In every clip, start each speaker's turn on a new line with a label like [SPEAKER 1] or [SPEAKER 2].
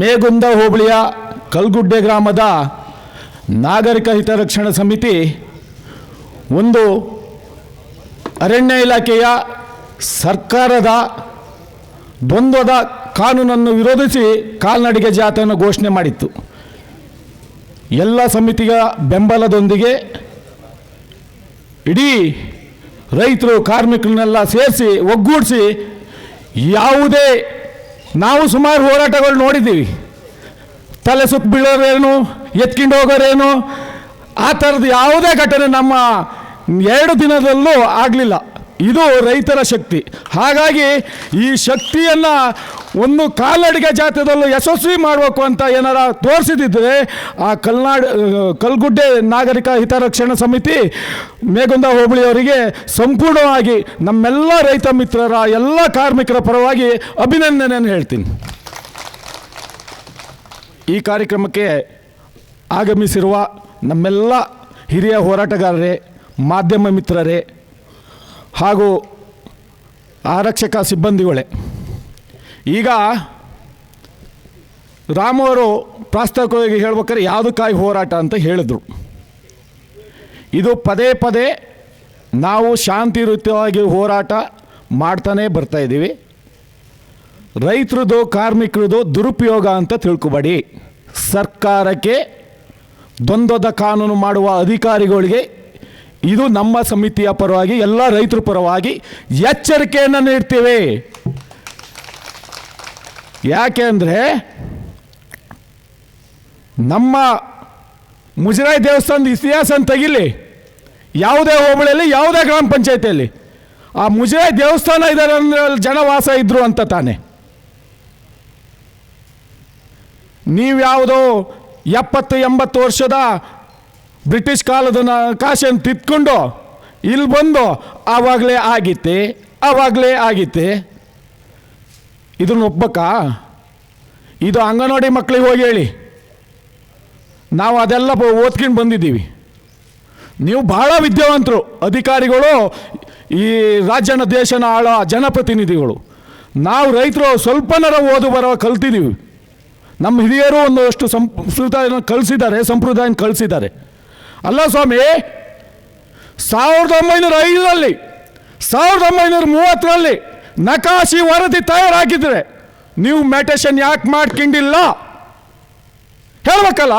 [SPEAKER 1] ಮೇಗುಂದ ಹೋಬಳಿಯ ಕಲ್ಗುಡ್ಡೆ ಗ್ರಾಮದ ನಾಗರಿಕ ಹಿತರಕ್ಷಣಾ ಸಮಿತಿ ಒಂದು ಅರಣ್ಯ ಇಲಾಖೆಯ ಸರ್ಕಾರದ ದ್ವಂದ್ವದ ಕಾನೂನನ್ನು ವಿರೋಧಿಸಿ ಕಾಲ್ನಡಿಗೆ ಜಾಥೆಯನ್ನು ಘೋಷಣೆ ಮಾಡಿತ್ತು. ಎಲ್ಲ ಸಮಿತಿಯ ಬೆಂಬಲದೊಂದಿಗೆ ಇಡೀ ರೈತರು ಕಾರ್ಮಿಕರನ್ನೆಲ್ಲ ಸೇರಿಸಿ ಒಗ್ಗೂಡಿಸಿ ಯಾವುದೇ ನಾವು ಸುಮಾರು ಹೋರಾಟಗಳು ನೋಡಿದ್ದೀವಿ. ತಲೆ ಸುತ್ತ ಬೀಳೋರೇನು, ಎತ್ಕೊಂಡು ಹೋಗೋರೇನು, ಆ ಥರದ ಯಾವುದೇ ಘಟನೆ ನಮ್ಮ ಎರಡು ದಿನದಲ್ಲೂ ಆಗಲಿಲ್ಲ. ಇದು ರೈತರ ಶಕ್ತಿ. ಹಾಗಾಗಿ ಈ ಶಕ್ತಿಯನ್ನು ಒಂದು ಕಾಲ್ನಡಿಗೆ ಜಾತ್ರೆದಲ್ಲೂ ಯಶಸ್ವಿ ಮಾಡಬೇಕು ಅಂತ ಏನಾರ ತೋರಿಸಿದಿದ್ರೆ ಆ ಕಲ್ನಾಡ್ ಕಲ್ಗುಡ್ಡೆ ನಾಗರಿಕ ಹಿತರಕ್ಷಣಾ ಸಮಿತಿ, ಮೇಗುಂದ ಹೋಬಳಿಯವರಿಗೆ ಸಂಪೂರ್ಣವಾಗಿ ನಮ್ಮೆಲ್ಲ ರೈತ ಮಿತ್ರರ ಎಲ್ಲ ಕಾರ್ಮಿಕರ ಪರವಾಗಿ ಅಭಿನಂದನೆಯನ್ನು ಹೇಳ್ತೀನಿ. ಈ ಕಾರ್ಯಕ್ರಮಕ್ಕೆ ಆಗಮಿಸಿರುವ ನಮ್ಮೆಲ್ಲ ಹಿರಿಯ ಹೋರಾಟಗಾರರೇ, ಮಾಧ್ಯಮ ಮಿತ್ರರೇ ಹಾಗೂ ಆರಕ್ಷಕ ಸಿಬ್ಬಂದಿಗಳೇ ಈಗ ರಾಮು ಅವರು ಪ್ರಾಸ್ತಾವಿಕವಾಗಿ ಹೇಳ್ಬೇಕಾದ್ರೆ ಯಾವುದಕ್ಕಾಗಿ ಹೋರಾಟ ಅಂತ ಹೇಳಿದರು. ಇದು ಪದೇ ಪದೇ ನಾವು ಶಾಂತಿಯುತವಾಗಿ ಹೋರಾಟ ಮಾಡ್ತಾನೇ ಬರ್ತಾ ಇದ್ದೀವಿ. ರೈತರದು, ಕಾರ್ಮಿಕರದು ದುರುಪಯೋಗ ಅಂತ ತಿಳ್ಕೊಬೇಡಿ. ಸರ್ಕಾರಕ್ಕೆ ದ್ವಂದ್ವದ ಕಾನೂನು ಮಾಡುವ ಅಧಿಕಾರಿಗಳಿಗೆ ಇದು ನಮ್ಮ ಸಮಿತಿಯ ಪರವಾಗಿ, ಎಲ್ಲ ರೈತರ ಪರವಾಗಿ ಎಚ್ಚರಿಕೆಯನ್ನು ನೀಡ್ತೇವೆ. ಯಾಕೆ ಅಂದರೆ ನಮ್ಮ ಮುಜರಾಯಿ ದೇವಸ್ಥಾನದ ಇತಿಹಾಸನ ತೆಗಿಲಿ. ಯಾವುದೇ ಹೋಬಳಿಯಲ್ಲಿ, ಯಾವುದೇ ಗ್ರಾಮ ಪಂಚಾಯತಿಯಲ್ಲಿ. ಆ ಮುಜರಾಯಿ ದೇವಸ್ಥಾನ ಇದ್ದಾರೆ ಅಂದರೆ ಅಲ್ಲಿ ಜನ ವಾಸ ಇದ್ರು ಅಂತ ತಾನೆ. ನೀವ್ಯಾವುದೋ ಎಪ್ಪತ್ತು, ಎಂಬತ್ತು ವರ್ಷದ ಬ್ರಿಟಿಷ್ ಕಾಲದ ನ- ಕಾಶಿಯನ್ನು ತಿತ್ಕೊಂಡು ಇಲ್ಲಿ ಬಂದು, ಆವಾಗಲೇ ಆಗಿತ್ತೆ ಆವಾಗಲೇ ಆಗಿತ್ತೆ. ಇದನ್ನು ಒಪ್ಪಬೇಕಾ ಇದು ಅಂಗನವಾಡಿ ಮಕ್ಕಳಿಗೆ ಹೋಗಿ ಹೇಳಿ. ನಾವು ಅದೆಲ್ಲ ಓದ್ಕೊಂಡು ಬಂದಿದ್ದೀವಿ. ನೀವು ಭಾಳ ವಿದ್ಯಾವಂತರು, ಅಧಿಕಾರಿಗಳು, ಈ ರಾಜ್ಯನ ದೇಶನ ಆಳ ಜನಪ್ರತಿನಿಧಿಗಳು. ನಾವು ರೈತರು ಸ್ವಲ್ಪನರ ಓದು ಬರೋ ಕಲ್ತಿದ್ದೀವಿ. ನಮ್ಮ ಹಿರಿಯರು ಒಂದಷ್ಟು ಸಂಸ್ಕೃತ ಕಲಿಸಿದ್ದಾರೆ ಸಂಪ್ರದಾಯ ಕಲಿಸಿದ್ದಾರೆ. ಅಲ್ಲ ಸ್ವಾಮಿ, ಸಾವಿರದ ಒಂಬೈನೂರ ಐದರಲ್ಲಿ, ಸಾವಿರದ ಒಂಬೈನೂರ ಮೂವತ್ತರಲ್ಲಿ ನಕಾಶಿ ವರದಿ ತಯಾರಾಗಿದ್ರೆ ನೀವು ಮ್ಯಾಟೇಷನ್ ಯಾಕೆ ಮಾಡ್ಕೊಂಡಿಲ್ಲ? ಹೇಳ್ಬೇಕಲ್ಲ?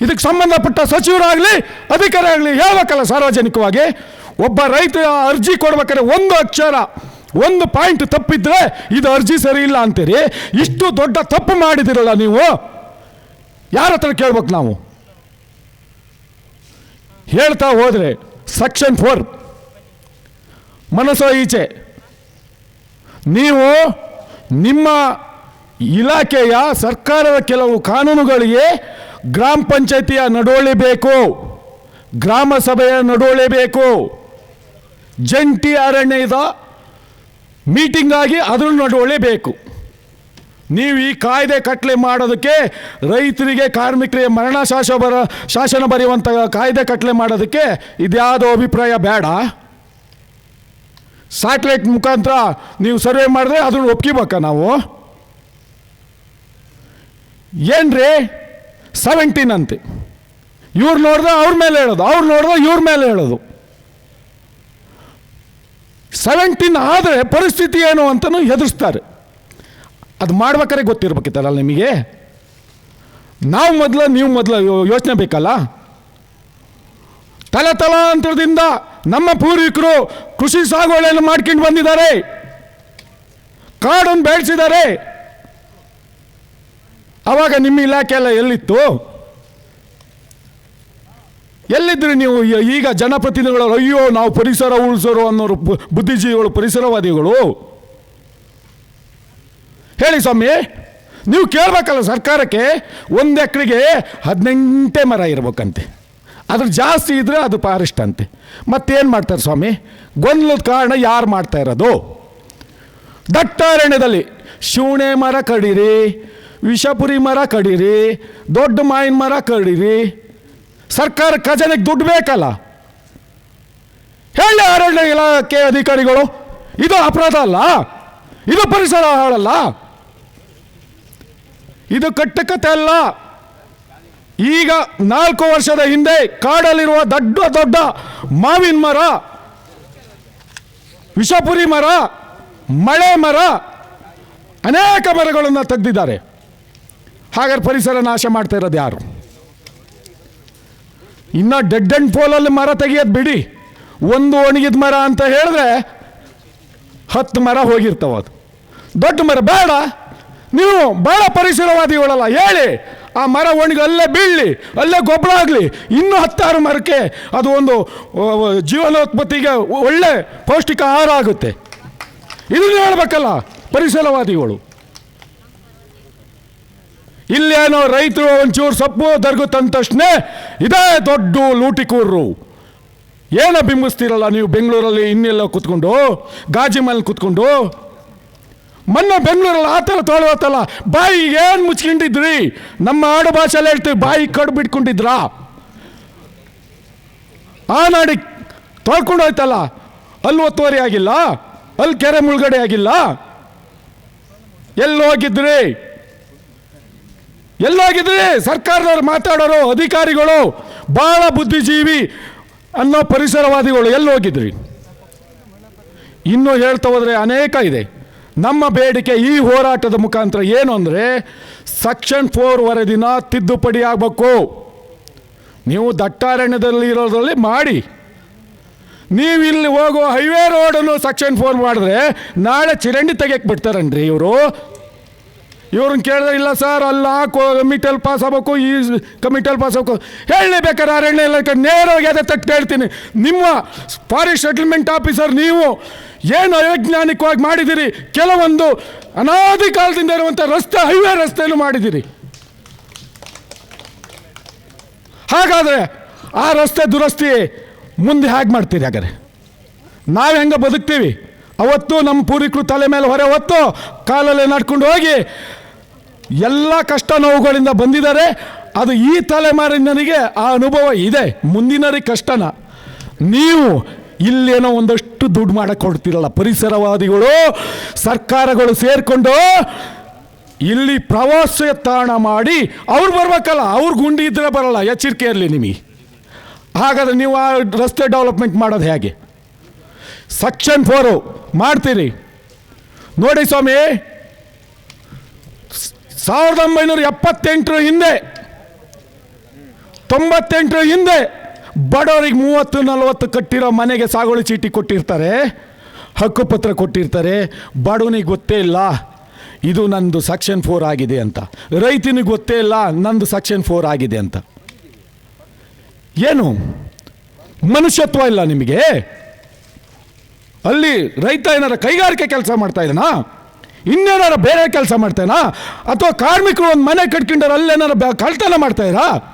[SPEAKER 1] ಇದಕ್ಕೆ ಸಂಬಂಧಪಟ್ಟ ಸಚಿವರಾಗಲಿ ಅಧಿಕಾರಿ ಆಗಲಿ ಹೇಳ್ಬೇಕಲ್ಲ ಸಾರ್ವಜನಿಕವಾಗಿ? ಒಬ್ಬ ರೈತ ಅರ್ಜಿ ಕೊಡ್ಬೇಕಾದ್ರೆ ಒಂದು ಅಕ್ಷರ, ಒಂದು ಪಾಯಿಂಟ್ ತಪ್ಪಿದ್ರೆ ಇದು ಅರ್ಜಿ ಸರಿ ಇಲ್ಲ ಅಂತೀರಿ? ಇಷ್ಟು ದೊಡ್ಡ ತಪ್ಪು ಮಾಡಿದಿರಲ್ಲ ನೀವು? ಯಾರ ಹತ್ರ ಕೇಳ್ಬೇಕು ನಾವು? ಹೇಳ್ತಾ ಹೋದರೆ ಸೆಕ್ಷನ್ ಫೋರ್ ಮನಸ್ಸೋ ಈಚೆ. ನೀವು ನಿಮ್ಮ ಇಲಾಖೆಯ ಸರ್ಕಾರದ ಕೆಲವು ಕಾನೂನುಗಳಿಗೆ ಗ್ರಾಮ ಪಂಚಾಯತಿಯ ನಡವಳಿ ಬೇಕು, ಗ್ರಾಮ ಸಭೆಯ ನಡವಳಿ ಬೇಕು. ಜಂಟಿ ಅರಣ್ಯದ ಮೀಟಿಂಗ್ ಆಗಿ ಅದ್ರ ನಡವಳಿ ಬೇಕು. ನೀವು ಈ ಕಾಯ್ದೆ ಕಟ್ಲೆ ಮಾಡೋದಕ್ಕೆ ರೈತರಿಗೆ, ಕಾರ್ಮಿಕರಿಗೆ ಮರಣ ಶಾಸ ಬರ, ಶಾಸನ ಬರೆಯುವಂಥ ಕಾಯ್ದೆ ಕಟ್ಲೆ ಮಾಡೋದಕ್ಕೆ ಇದ್ಯಾವುದೋ ಅಭಿಪ್ರಾಯ ಬೇಡ. ಸ್ಯಾಟಲೈಟ್ ಮುಖಾಂತರ ನೀವು ಸರ್ವೆ ಮಾಡಿದ್ರೆ ಅದನ್ನು ಒಪ್ಕಿಬೇಕ ನಾವು? ಏನ್ರಿ? ಸೆವೆಂಟೀನ್ ಅಂತೆ. ಇವ್ರು ನೋಡಿದ್ರೆ ಅವ್ರ ಮೇಲೆ ಹೇಳೋದು, ಅವ್ರು ನೋಡಿದ್ರೆ ಇವ್ರ ಮೇಲೆ ಹೇಳೋದು. ಸೆವೆಂಟೀನ್ ಆದರೆ ಪರಿಸ್ಥಿತಿ ಏನು ಅಂತಲೂ ಹೆದರ್ಸ್ತಾರೆ. ಅದು ಮಾಡ್ಬೇಕಾದ್ರೆ ಗೊತ್ತಿರ್ಬೇಕಿತ್ತಲ್ಲ ನಿಮಗೆ? ನಾವು ಮೊದಲು, ನೀವು ಮೊದಲು ಯೋಚನೆ ಬೇಕಲ್ಲ? ತಲೆ ತಲಾಂತರದಿಂದ ನಮ್ಮ ಪೂರ್ವಿಕರು ಕೃಷಿ ಸಾಗುವಳಿಯನ್ನು ಮಾಡ್ಕೊಂಡು ಬಂದಿದ್ದಾರೆ. ಕಾಡನ್ನು ಬೆಳೆಸಿದ್ದಾರೆ. ಅವಾಗ ನಿಮ್ಮ ಇಲಾಖೆ ಎಲ್ಲ ಎಲ್ಲಿತ್ತು? ಎಲ್ಲಿದ್ರಿ ನೀವು ಈಗ ಜನಪ್ರತಿನಿಧಿಗಳು, ಅಯ್ಯೋ ನಾವು ಪರಿಸರ ಉಳಿಸೋರು ಅನ್ನೋರು ಬುದ್ಧಿಜೀವಿಗಳು, ಪರಿಸರವಾದಿಗಳು? ಹೇಳಿ ಸ್ವಾಮಿ, ನೀವು ಕೇಳಬೇಕಲ್ಲ ಸರ್ಕಾರಕ್ಕೆ, ಒಂದು ಎಕರೆಗೆ ಹದಿನೆಂಟೇ ಮರ ಇರಬೇಕಂತೆ. ಅದ್ರ ಜಾಸ್ತಿ ಇದ್ರೆ ಅದು ಫಾರೆಸ್ಟ್ ಅಂತೆ. ಮತ್ತೇನು ಮಾಡ್ತಾರೆ ಸ್ವಾಮಿ? ಗೊಂದಲದ ಕಾರಣ ಯಾರು ಮಾಡ್ತಾ ಇರೋದು? ದಟ್ಟಾರಣ್ಯದಲ್ಲಿ ಶಿವಣೆ ಮರ ಕಡೀರಿ, ವಿಷಪುರಿ ಮರ ಕಡೀರಿ, ದೊಡ್ಡ ಮಾಯಿನ ಮರ ಕಡೀರಿ, ಸರ್ಕಾರ ಖಜಾನೆಗೆ ದುಡ್ಡು ಬೇಕಲ್ಲ? ಹೇಳಿ ಅರಣ್ಯ ಇಲಾಖೆ ಅಧಿಕಾರಿಗಳು, ಇದು ಅಪರಾಧ ಅಲ್ಲ? ಇದು ಪರಿಸರ ಹಾಳಲ್ಲ? ಇದು ಕಟ್ಟಕತೆ ಅಲ್ಲ? ಈಗ ನಾಲ್ಕು ವರ್ಷದ ಹಿಂದೆ ಕಾಡಲ್ಲಿರುವ ದೊಡ್ಡ ದೊಡ್ಡ ಮಾವಿನ ಮರ, ವಿಷಪುರಿ ಮರ, ಮಳೆ ಮರ, ಅನೇಕ ಮರಗಳನ್ನು ತೆಗೆದಿದ್ದಾರೆ. ಹಾಗಾದ್ರೆ ಪರಿಸರ ನಾಶ ಮಾಡ್ತಾ ಇರೋದು ಯಾರು? ಇನ್ನು ಡೆಡ್ ಅಂಡ್ ಪೋಲಲ್ಲಿ ಮರ ತೆಗೆಯೋದು ಬಿಡಿ. ಒಂದು ಒಣಗಿದ ಮರ ಅಂತ ಹೇಳಿದ್ರೆ ಹತ್ತು ಮರ ಹೋಗಿರ್ತಾವ ಅದು. ದೊಡ್ಡ ಮರ ಬೇಡ. ನೀವು ಬೇಡ ಪರಿಸರವಾದಿಗಳಲ್ಲ, ಹೇಳಿ. ಆ ಮರ ಒಣಗಿ ಅಲ್ಲೇ ಬೀಳಲಿ, ಅಲ್ಲೇ ಗೊಬ್ಬರ ಆಗಲಿ. ಇನ್ನೂ ಹತ್ತಾರು ಮರಕ್ಕೆ ಅದು ಒಂದು ಜೀವನೋತ್ಪತ್ತಿಗೆ ಒಳ್ಳೆ ಪೌಷ್ಟಿಕ ಆಹಾರ ಆಗುತ್ತೆ. ಇದನ್ನು ಹೇಳಬೇಕಲ್ಲ, ಪರಿಸರವಾದಿಗಳು. ಇಲ್ಲೇನೋ ರೈತರು ಒಂಚೂರು ಸೊಪ್ಪು ದರ್ಗು ತಂದ ತಕ್ಷಣ ಇದೇ ದೊಡ್ಡ ಲೂಟಿಕೂರರು. ಏನೋ ಬಿಂಬಿಸ್ತೀರಲ್ಲ ನೀವು ಬೆಂಗಳೂರಲ್ಲಿ ಇನ್ನೆಲ್ಲ ಕುತ್ಕೊಂಡು ಗಾಜಿ ಮೇಲೆ ಕೂತ್ಕೊಂಡು? ಮೊನ್ನೆ ಬೆಂಗಳೂರಲ್ಲಿ ಆ ಥರ ಬಾಯಿ ಏನು ಮುಚ್ಕೊಂಡಿದ್ರಿ? ನಮ್ಮ ಆಡು ಭಾಷೆಯಲ್ಲಿ ಹೇಳ್ತೀವಿ, ಬಾಯಿ ಕಡು ಬಿಟ್ಕೊಂಡಿದ್ರಾ? ಆ ನಾಡಿ ತೊಳ್ಕೊಂಡು ಹೋಯ್ತಲ್ಲ, ಅಲ್ಲಿ ಒತ್ತುವರಿ ಆಗಿಲ್ಲ, ಅಲ್ಲಿ ಕೆರೆ ಮುಳುಗಡೆ ಆಗಿಲ್ಲ? ಎಲ್ಲಿ ಹೋಗಿದ್ರಿ? ಎಲ್ಲೋಗಿದ್ರಿ ಸರ್ಕಾರದವ್ರು ಮಾತಾಡೋರು, ಅಧಿಕಾರಿಗಳು ಭಾಳ ಬುದ್ಧಿಜೀವಿ ಅನ್ನೋ ಪರಿಸರವಾದಿಗಳು ಎಲ್ಲಿ ಹೋಗಿದ್ರಿ? ಇನ್ನೂ ಹೇಳ್ತಾ ಹೋದ್ರೆ ಅನೇಕ ಇದೆ. ನಮ್ಮ ಬೇಡಿಕೆ ಈ ಹೋರಾಟದ ಮುಖಾಂತರ ಏನು ಅಂದರೆ ಸೆಕ್ಷನ್ ಫೋರ್ ವರದಿನ ತಿದ್ದುಪಡಿ ಆಗಬೇಕು. ನೀವು ದಟ್ಟಾರಣ್ಯದಲ್ಲಿ ಇರೋದ್ರಲ್ಲಿ ಮಾಡಿ. ನೀವು ಇಲ್ಲಿ ಹೋಗೋ ಹೈವೇ ರೋಡನ್ನು ಸೆಕ್ಷನ್ ಫೋರ್ ಮಾಡಿದ್ರೆ ನಾಳೆ ಚಿರಂಡಿ ತೆಗೆಯಕ್ಕೆ ಬಿಡ್ತಾರನ್ರಿ ಇವರು. ಇವ್ರನ್ನ ಕೇಳಿದ್ರೆ, ಇಲ್ಲ ಸರ್ ಅಲ್ಲ ಕಮಿಟಲ್ಲಿ ಪಾಸ್ ಆಗಬೇಕು, ಈ ಕಮಿಟಲ್ಲಿ ಪಾಸ್ ಆಗಬೇಕು. ಹೇಳಿ ಬೇಕಾದ್ರೆ ಅರಣ್ಯ ಇಲಾಖೆ ನೇರವಾಗಿ ಅದೇ ತಟ್ಟು ಹೇಳ್ತೀನಿ. ನಿಮ್ಮ ಫಾರೆಸ್ಟ್ ಸೆಟಲ್ಮೆಂಟ್ ಆಫೀಸರ್ ನೀವು ಏನು ಅವೈಜ್ಞಾನಿಕವಾಗಿ ಮಾಡಿದಿರಿ ಕೆಲವೊಂದು ಅನಾದಿ ಕಾಲದಿಂದ ಇರುವಂಥ ರಸ್ತೆ ಹೈವೇ ರಸ್ತೆಯನ್ನು ಮಾಡಿದ್ದೀರಿ. ಹಾಗಾದರೆ ಆ ರಸ್ತೆ ದುರಸ್ತಿ ಮುಂದೆ ಹೇಗೆ ಮಾಡ್ತೀರಿ ಹಾಗಾದ್ರೆ? ನಾವು ಹೆಂಗೆ ಬದುಕ್ತೀವಿ? ಅವತ್ತು ನಮ್ಮ ಪೂರ್ವಿಕರು ತಲೆ ಮೇಲೆ ಹೊರೆ ಹೊತ್ತು ಕಾಲಲ್ಲೇ ನಡ್ಕೊಂಡು ಹೋಗಿ ಎಲ್ಲ ಕಷ್ಟ ನೋವುಗಳಿಂದ ಬಂದಿದ್ದಾರೆ. ಅದು ಈ ತಲೆಮಾರಿನರಿಗೆ ಆ ಅನುಭವ ಇದೆ. ಮುಂದಿನರಿಗೆ ಕಷ್ಟನ. ನೀವು ಇಲ್ಲೇನೋ ಒಂದಷ್ಟು ದುಡ್ಡು ಮಾಡಕ್ಕೆ ಕೊಡ್ತಿರಲ್ಲ ಪರಿಸರವಾದಿಗಳು, ಸರ್ಕಾರಗಳು ಸೇರಿಕೊಂಡು ಇಲ್ಲಿ ಪ್ರವಾಸ ತಾಣ ಮಾಡಿ ಅವ್ರು ಬರ್ಬೇಕಲ್ಲ, ಅವ್ರ ಗುಂಡಿ ಇದ್ರೆ ಬರಲ್ಲ, ಎಚ್ಚರಿಕೆ ಇರಲಿ ನಿಮಗೆ. ಹಾಗಾದ್ರೆ ನೀವು ಆ ರಸ್ತೆ ಡೆವಲಪ್ಮೆಂಟ್ ಮಾಡೋದು ಹೇಗೆ? ಸೆಕ್ಷನ್ ಫೋರು ಮಾಡ್ತೀರಿ. ನೋಡಿ ಸ್ವಾಮಿ ಸಾವಿರದ ಒಂಬೈನೂರ ಎಪ್ಪತ್ತೆಂಟರ ಹಿಂದೆ, ತೊಂಬತ್ತೆಂಟರ ಹಿಂದೆ ಬಡವರಿಗೆ ಮೂವತ್ತು ನಲವತ್ತು ಕಟ್ಟಿರೋ ಮನೆಗೆ ಸಾಗುವಳಿ ಚೀಟಿ ಕೊಟ್ಟಿರ್ತಾರೆ ಹಕ್ಕುಪತ್ರ ಕೊಟ್ಟಿರ್ತಾರೆ, ಬಡವನಿಗೆ ಗೊತ್ತೇ ಇಲ್ಲ, ಇದು ನಂದು ಸೆಕ್ಷನ್ ಫೋರ್ ಆಗಿದೆ ಅಂತ. ರೈತನಿಗೆ ಗೊತ್ತೇ ಇಲ್ಲ, ನಂದು ಸೆಕ್ಷನ್ ಫೋರ್ ಆಗಿದೆ ಅಂತ. ಏನು? ಮನುಷ್ಯತ್ವ ಇಲ್ಲ ನಿಮಗೆ? ಅಲ್ಲಿ ರೈತ ಏನಾರ ಕೈಗಾರಿಕೆ ಕೆಲಸ ಮಾಡ್ತಾ ಇದ್ದಾನಾ? ಇನ್ನೇನಾರ ಬೇರೆ ಕೆಲಸ ಮಾಡ್ತೇನಾ? ಅಥವಾ ಕಾರ್ಮಿಕರು ಒಂದು ಮನೆ ಕಟ್ಕೊಂಡಾರ ಅಲ್ಲೇನಾರು ಕಳ್ತನ ಮಾಡ್ತಾ ಇರಾ?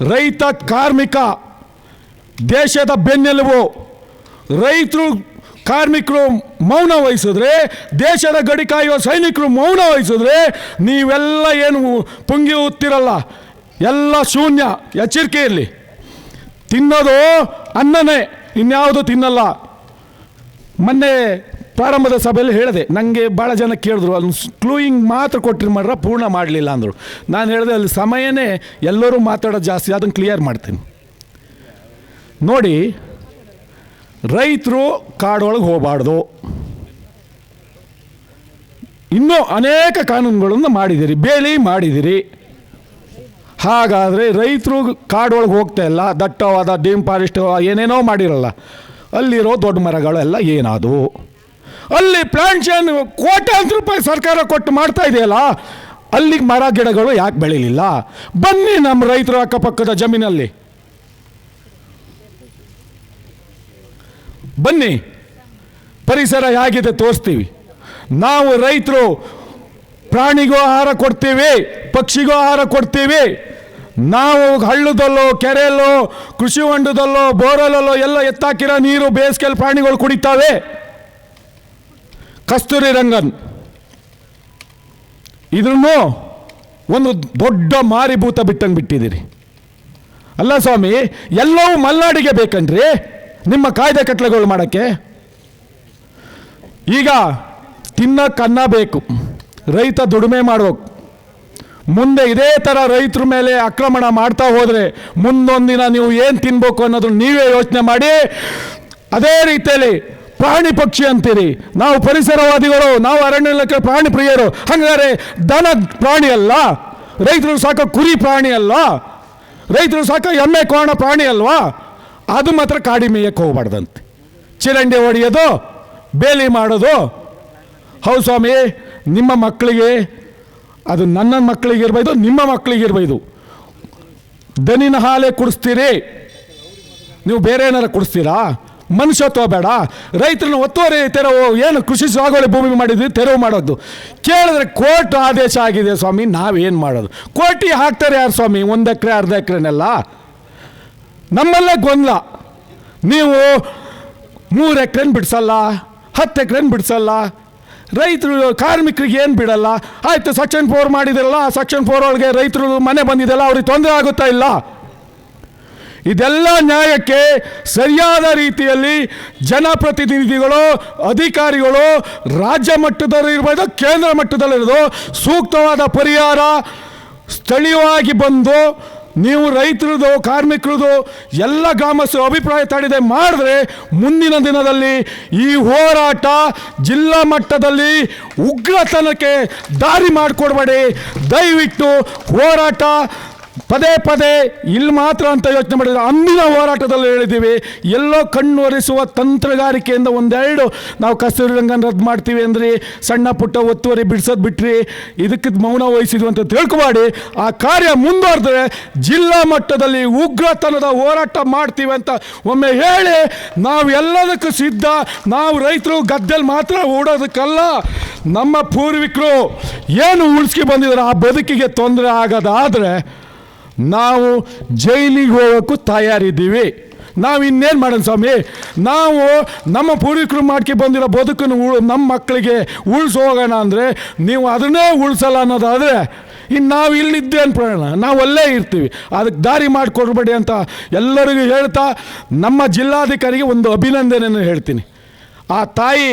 [SPEAKER 1] ರೈತ, ಕಾರ್ಮಿಕ, ದೇಶದ ಬೆನ್ನೆಲುಬು. ರೈತರು, ಕಾರ್ಮಿಕರು ಮೌನ ವಹಿಸಿದ್ರೆ, ದೇಶದ ಗಡಿ ಕಾಯುವ ಸೈನಿಕರು ಮೌನ ವಹಿಸಿದ್ರೆ ನೀವೆಲ್ಲ ಏನು ಪುಂಗಿ ಉತ್ತಿರಲ್ಲ. ಎಲ್ಲ ಶೂನ್ಯ, ಎಚ್ಚರಿಕೆ ಇರಲಿ. ತಿನ್ನೋದು ಅನ್ನನೇ, ಇನ್ಯಾವುದು ತಿನ್ನಲ್ಲ. ಮೊನ್ನೆ ಪ್ರಾರಂಭದ ಸಭೆಯಲ್ಲಿ ಹೇಳಿದೆ ನನಗೆ ಭಾಳ ಜನ ಕೇಳಿದ್ರು ಅಲ್ಲಿ ಕ್ಲೂಯಿಂಗ್ ಮಾತ್ರ ಕೊಟ್ಟಿರಿ ಮಾಡ್ರ ಪೂರ್ಣ ಮಾಡಲಿಲ್ಲ ಅಂದರು. ನಾನು ಹೇಳಿದೆ, ಅಲ್ಲಿ ಸಮಯನೇ ಎಲ್ಲರೂ ಮಾತಾಡೋದು ಜಾಸ್ತಿ ಅದನ್ನು ಕ್ಲಿಯರ್ ಮಾಡ್ತೀನಿ. ನೋಡಿ, ರೈತರು ಕಾಡೊಳಗೆ ಹೋಗಬಾರ್ದು. ಇನ್ನೂ ಅನೇಕ ಕಾನೂನುಗಳನ್ನು ಮಾಡಿದಿರಿ, ಬೇಲಿ ಮಾಡಿದಿರಿ. ಹಾಗಾದರೆ ರೈತರು ಕಾಡೊಳಗೆ ಹೋಗ್ತಾ ಇಲ್ಲ, ದಟ್ಟವಾದ ಡೀಮ್ ಫಾರೆಸ್ಟ್, ಏನೇನೋ ಮಾಡಿರಲ್ಲ, ಅಲ್ಲಿರೋ ದೊಡ್ಡ ಮರಗಳೆಲ್ಲ ಏನಾದವು? ಅಲ್ಲಿ ಪ್ಲಾಂಟೇಷನ್ ಕೋಟ್ಯಾಂತರ ರೂಪಾಯಿ ಸರ್ಕಾರ ಕೊಟ್ಟು ಮಾಡ್ತಾ ಇದೆಯಲ್ಲ, ಅಲ್ಲಿಗೆ ಮರ ಗಿಡಗಳು ಯಾಕೆ ಬೆಳೀಲಿಲ್ಲ? ಬನ್ನಿ ನಮ್ಮ ರೈತರು ಅಕ್ಕಪಕ್ಕದ ಜಮೀನಲ್ಲಿ. ಬನ್ನಿ, ಪರಿಸರ ಹೇಗಿದೆ ತೋರಿಸ್ತೀವಿ. ನಾವು ರೈತರು ಪ್ರಾಣಿಗೂ ಆಹಾರ ಕೊಡ್ತೀವಿ, ಪಕ್ಷಿಗೂ ಆಹಾರ ಕೊಡ್ತೀವಿ. ನಾವು ಹಳ್ಳದಲ್ಲೋ, ಕೆರೆಯಲ್ಲೋ, ಕೃಷಿ ಹೊಂಡದಲ್ಲೋ ಬೋರಲಲ್ಲೋ ಎಲ್ಲ ಎತ್ತಾಕಿರೋ ನೀರು ಬೇಸಿಗೆಯಲ್ಲಿ ಪ್ರಾಣಿಗಳು ಕುಡಿತಾವೆ. ಕಸ್ತೂರಿ ರಂಗನ್. ಇದನ್ನು ಒಂದು ದೊಡ್ಡ ಮಾರಿಭೂತ ಬಿಟ್ಟಂಗೆ ಬಿಟ್ಟಿದ್ದೀರಿ. ಅಲ್ಲ ಸ್ವಾಮಿ, ಎಲ್ಲವೂ ಮಲ್ನಾಡಿಗೆ ಬೇಕನ್ರಿ ನಿಮ್ಮ ಕಾಯ್ದೆ ಕಟ್ಲೆಗಳು ಮಾಡೋಕ್ಕೆ? ಈಗ ತಿನ್ನಕ್ಕನ್ನ ಬೇಕು, ರೈತ ದುಡಿಮೆ ಮಾಡಬೇಕು. ಮುಂದೆ ಇದೇ ಥರ ರೈತರ ಮೇಲೆ ಆಕ್ರಮಣ ಮಾಡ್ತಾ ಹೋದರೆ ಮುಂದೊಂದಿನ ನೀವು ಏನು ತಿನ್ಬೇಕು ಅನ್ನೋದನ್ನು ನೀವೇ ಯೋಚನೆ ಮಾಡಿ, ಅದೇ ರೀತಿಯಲ್ಲಿ ಪ್ರಾಣಿ ಪಕ್ಷಿ ಅಂತೀರಿ. ನಾವು ಪರಿಸರವಾದಿಗಳು, ನಾವು ಅರಣ್ಯ ಇಲಾಖೆ ಪ್ರಾಣಿ ಪ್ರಿಯರು. ಹಾಗಾದರೆ ದನ ಪ್ರಾಣಿ ಅಲ್ಲ, ರೈತರು ಸಾಕೋ ಕುರಿ ಪ್ರಾಣಿ ಅಲ್ಲ, ರೈತರು ಸಾಕೋ ಎಮ್ಮೆ ಕೋಣ ಪ್ರಾಣಿ ಅಲ್ವಾ? ಅದು ಮಾತ್ರ ಕಾಡಿ ಮೇಯಕ್ಕೆ ಹೋಗ್ಬಾರ್ದಂತೆ. ಚಿರಂಡಿ ಹೊಡೆಯೋದು, ಬೇಲಿ ಮಾಡೋದು. ಹೌದು ಸ್ವಾಮಿ, ನಿಮ್ಮ ಮಕ್ಕಳಿಗೆ, ಅದು ನನ್ನ ಮಕ್ಕಳಿಗೆ ಇರಬಹುದು ನಿಮ್ಮ ಮಕ್ಕಳಿಗೆ ಇರ್ಬೋದು. ದನಿನ ಹಾಲೇ ಕುಡಿಸ್ತೀರಿ. ನೀವು ಬೇರೆ ಏನಾರು ಕುಡಿಸ್ತೀರಾ? ಮನುಷ್ಯತ್ವ ಬೇಡ. ರೈತರನ್ನ ಒತ್ತುವರಿ ತೆರವು. ಏನು ಕೃಷಿ ಸಾಗುವಳಿ ಭೂಮಿ ಮಾಡಿದ್ವಿ ತೆರವು ಮಾಡೋದು. ಕೇಳಿದ್ರೆ ಕೋರ್ಟ್ ಆದೇಶ ಆಗಿದೆ ಸ್ವಾಮಿ, ನಾವೇನು ಮಾಡೋದು? ಕೋಟಿ ಹಾಕ್ತಾರೆ ಯಾರು ಸ್ವಾಮಿ? ಒಂದು ಎಕರೆ, ಅರ್ಧ ಎಕರೆನೆಲ್ಲ. ನಮ್ಮಲ್ಲೇ ಗೊಂದಲ. ನೀವು ಮೂರು ಎಕರೆನ ಬಿಡಿಸಲ್ಲ, ಹತ್ತು ಎಕರೆನ ಬಿಡಿಸಲ್ಲ. ರೈತರು, ಕಾರ್ಮಿಕರಿಗೆ ಏನು ಬಿಡಲ್ಲ? ಆಯಿತು, ಸೆಕ್ಷನ್ ಫೋರ್ ಮಾಡಿದಿರಲ್ಲ, ಸೆಕ್ಷನ್ ಫೋರ್ ಒಳಗೆ ರೈತರು ಮನೆ ಬಂದಿದೆಯಲ್ಲ ಅವ್ರಿಗೆ ತೊಂದರೆ ಆಗುತ್ತಾ ಇಲ್ಲ? ಇದೆಲ್ಲ ನ್ಯಾಯಕ್ಕೆ ಸರಿಯಾದ ರೀತಿಯಲ್ಲಿ ಜನಪ್ರತಿನಿಧಿಗಳು, ಅಧಿಕಾರಿಗಳು ರಾಜ್ಯ ಮಟ್ಟದಲ್ಲಿ ಇರ್ಬೋದು, ಕೇಂದ್ರ ಮಟ್ಟದಲ್ಲಿರೋದು ಸೂಕ್ತವಾದ ಪರಿಹಾರ ಸ್ಥಳೀಯವಾಗಿ ಬಂದು ನೀವು ರೈತರದು, ಕಾರ್ಮಿಕರದು ಎಲ್ಲ ಗ್ರಾಮಸ್ಥರು ಅಭಿಪ್ರಾಯ ತಾಡಿದೆ ಮಾಡಿದ್ರೆ ಮುಂದಿನ ದಿನದಲ್ಲಿ ಈ ಹೋರಾಟ ಜಿಲ್ಲಾ ಮಟ್ಟದಲ್ಲಿ ಉಗ್ರತನಕ್ಕೆ ದಾರಿ ಮಾಡಿಕೊಡ್ಬೇಡಿ. ದಯವಿಟ್ಟು ಹೋರಾಟ ಪದೇ ಪದೇ ಇಲ್ಲಿ ಮಾತ್ರ ಅಂತ ಯೋಚನೆ ಮಾಡಿದ್ರೆ ಅಂದಿನ ಹೋರಾಟದಲ್ಲಿ ಹೇಳಿದ್ದೀವಿ, ಎಲ್ಲೋ ಕಣ್ಣು ಒರೆಸುವ ತಂತ್ರಗಾರಿಕೆಯಿಂದ ಒಂದೆರಡು ನಾವು ಕಸ್ತೂರಿ ರಂಗನ ರದ್ದು ಮಾಡ್ತೀವಿ ಅಂದ್ರಿ, ಸಣ್ಣ ಪುಟ್ಟ ಒತ್ತುವರಿ ಬಿಡಿಸೋದು ಬಿಟ್ರಿ ಇದಕ್ಕೆ ಮೌನ ವಹಿಸಿದ್ವಿ ಅಂತ ತಿಳ್ಕೊಬಾಡಿ, ಆ ಕಾರ್ಯ ಮುಂದುವರೆದ್ರೆ ಜಿಲ್ಲಾ ಮಟ್ಟದಲ್ಲಿ ಉಗ್ರತನದ ಹೋರಾಟ ಮಾಡ್ತೀವಿ ಅಂತ ಒಮ್ಮೆ ಹೇಳಿ, ನಾವು ಎಲ್ಲದಕ್ಕೂ ಸಿದ್ಧ, ನಾವು ರೈತರು ಗದ್ದೆಲ್ ಮಾತ್ರ ಓಡೋದಕ್ಕಲ್ಲ. ನಮ್ಮ ಪೂರ್ವಿಕರು ಏನು ಉಳಿಸ್ಕೊ ಬಂದಿದ್ದಾರೆ ಆ ಬದುಕಿಗೆ ತೊಂದರೆ ಆಗೋದಾದರೆ ನಾವು ಜೈಲಿಗೆ ಹೋಗೋಕ್ಕೂ ತಯಾರಿದ್ದೀವಿ. ನಾವು ಇನ್ನೇನು ಮಾಡೋಣ ಸ್ವಾಮಿ? ನಾವು ನಮ್ಮ ಪೂರ್ವಿಕರು ಮಾಡ್ಕೆ ಬಂದಿರೋ ಬದುಕನ್ನು ಉಳ್ ನಮ್ಮ ಮಕ್ಕಳಿಗೆ ಉಳಿಸಿ ಹೋಗೋಣ ಅಂದರೆ ನೀವು ಅದನ್ನೇ ಉಳಿಸಲ್ಲ ಅನ್ನೋದಾದರೆ ಇನ್ನು ನಾವು ಇಲ್ಲಿದ್ದೆ ಅನ್ಕೊಳ್ಳೋಣ ನಾವು ಅಲ್ಲೇ ಇರ್ತೀವಿ. ಅದಕ್ಕೆ ದಾರಿ ಮಾಡಿಕೊಡ್ಬೇಡಿ ಅಂತ ಎಲ್ಲರಿಗೂ ಹೇಳ್ತಾ ನಮ್ಮ ಜಿಲ್ಲಾಧಿಕಾರಿಗೆ ಒಂದು ಅಭಿನಂದನೆಯನ್ನು ಹೇಳ್ತೀನಿ. ಆ ತಾಯಿ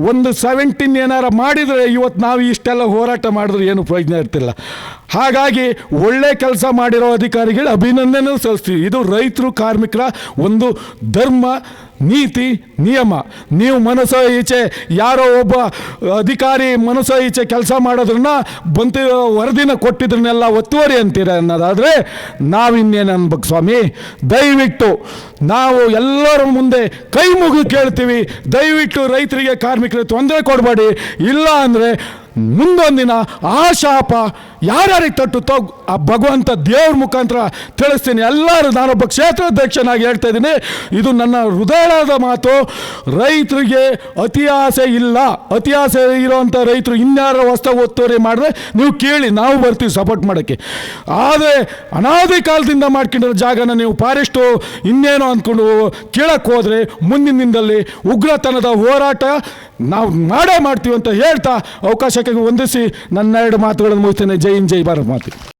[SPEAKER 1] ಒಂದು ಸೆವೆಂಟೀನ್ ಏನಾರ ಮಾಡಿದರೆ ಇವತ್ತು ನಾವು ಇಷ್ಟೆಲ್ಲ ಹೋರಾಟ ಮಾಡಿದ್ರೆ ಏನು ಪ್ರಯೋಜನ ಇರ್ತಿಲ್ಲ. ಹಾಗಾಗಿ ಒಳ್ಳೆ ಕೆಲಸ ಮಾಡಿರೋ ಅಧಿಕಾರಿಗಳು ಅಭಿನಂದನೆ ಸಲ್ಲಿಸ್ತೀವಿ. ಇದು ರೈತರು, ಕಾರ್ಮಿಕರ ಒಂದು ಧರ್ಮ, ನೀತಿ ನಿಯಮ. ನೀವು ಮನಸ್ಸೋ ಈಚೆ, ಯಾರೋ ಒಬ್ಬ ಅಧಿಕಾರಿ ಮನಸ್ಸೋ ಈಚೆ ಕೆಲಸ ಮಾಡೋದ್ರನ್ನ ಬಂತು, ವರದಿನ ಕೊಟ್ಟಿದ್ರನ್ನೆಲ್ಲ ಒತ್ತುವರಿ ಅಂತೀರ ಅನ್ನೋದಾದರೆ ನಾವಿನ್ನೇನು ಅನ್ಬೇಕು ಸ್ವಾಮಿ, ದಯವಿಟ್ಟು ನಾವು ಎಲ್ಲರ ಮುಂದೆ ಕೈ ಮುಗಿದು ಕೇಳ್ತೀವಿ. ದಯವಿಟ್ಟು ರೈತರಿಗೆ ಕಾರ್ಮಿಕರಿಗೆ ತೊಂದರೆ ಕೊಡಬೇಡಿ. ಇಲ್ಲ ಅಂದರೆ ಮುಂದೊಂದಿನ ಆ ಶಾಪ ಯಾರ್ಯಾರಿಗೆ ತಟ್ಟುತ್ತೋ ಆ ಭಗವಂತ ದೇವ್ರ ಮುಖಾಂತರ ತಿಳಿಸ್ತೀನಿ. ಎಲ್ಲರೂ ನಾನೊಬ್ಬ ಕ್ಷೇತ್ರಾಧ್ಯಕ್ಷನಾಗಿ ಹೇಳ್ತಾ ಇದ್ದೀನಿ. ಇದು ನನ್ನ ಹೃದಯದ ಮಾತು. ರೈತರಿಗೆ ಅತಿ ಆಸೆ ಇಲ್ಲ. ಅತಿ ಆಸೆ ಇರೋವಂಥ ರೈತರು ಇನ್ಯಾರ ಹೊಸ ಒತ್ತುವರಿ ಮಾಡಿದ್ರೆ ನೀವು ಕೇಳಿ, ನಾವು ಬರ್ತೀವಿ ಸಪೋರ್ಟ್ ಮಾಡೋಕ್ಕೆ. ಆದರೆ ಅನಾದಿ ಕಾಲದಿಂದ ಮಾಡ್ಕೊಂಡಿರೋ ಜಾಗನ ನೀವು ಫಾರೆಸ್ಟು ಇನ್ನೇನೋ ಅಂದ್ಕೊಂಡು ಕೇಳಕ್ಕೆ ಹೋದರೆ ಮುಂದಿನ ದಿನದಲ್ಲಿ ಉಗ್ರತನದ ಹೋರಾಟ ನಾವು ಮಾಡೇ ಮಾಡ್ತೀವಿ ಅಂತ ಹೇಳ್ತಾ ಅವಕಾಶಕ್ಕೆ ವಂದಿಸಿ ನನ್ನ ಎರಡು ಮಾತುಗಳನ್ನು ಮುಗಿಸ್ತೇನೆ. ಜೈ ಹಿಂದ್, ಜೈ ಭಾರತ್ ಮಾತೆ.